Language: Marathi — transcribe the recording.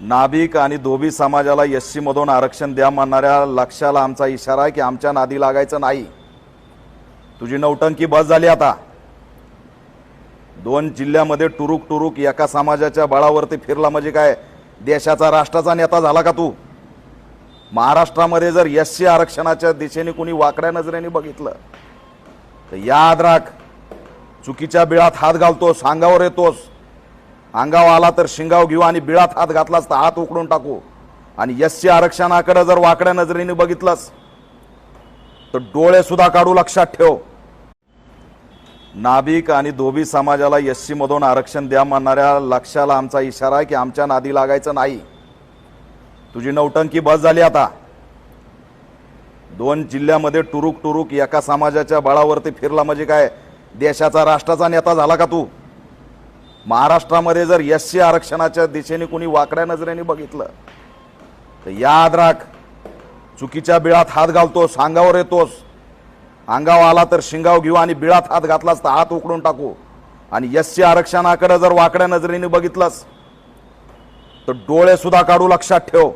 नाभिक आणि धोबी समाजाला एस मधून आरक्षण द्या म्हणणाऱ्या लक्षाला आमचा इशारा आहे की आमच्या नादी लागायचं नाही. तुझी नौटंकी बस झाली आता. दोन जिल्ह्यामध्ये टुरुक टुरुक एका समाजाच्या बळावरती फिरला म्हणजे काय? देशाचा राष्ट्राचा नेता झाला का तू? महाराष्ट्रामध्ये जर एस सी आरक्षणाच्या दिशेने कुणी वाकड्या नजरेने बघितलं तर याद राख चुकीच्या बिळात हात घालतोस अंगावर येतोस. अंगाव आला तर शिंगाव घेऊ आणि बिळात हात घातलास तर हात उकडून टाकू. आणि एस सी आरक्षणाकडे जर वाकड्या नजरेने बघितलंस तर डोळेसुद्धा काढू लक्षात ठेव. नाभिक आणि धोबी समाजाला एस सी मधून आरक्षण द्या म्हणणाऱ्या लक्षाला आमचा इशारा आहे की आमच्या नादी लागायचं नाही. तुझी नौटंकी बस झाली आता. दोन जिल्ह्यामध्ये टुरुक टुरुक एका समाजाच्या बळावरती फिरला म्हणजे काय? देशाचा राष्ट्राचा नेता झाला का तू? महाराष्ट्रामध्ये जर एस सी आरक्षणाच्या दिशेने कुणी वाकड्या नजरेने बघितलं तर याद राख चुकीच्या बिळात हात घालतोस अंगावर येतोस. अंगाव आला तर शिंगाव घेऊ आणि बिळात हात घातलास तर हात उकडून टाकू. आणि एस सी आरक्षणाकडे जर वाकड्या नजरेने बघितलंस तर डोळेसुद्धा काढू लक्षात ठेव.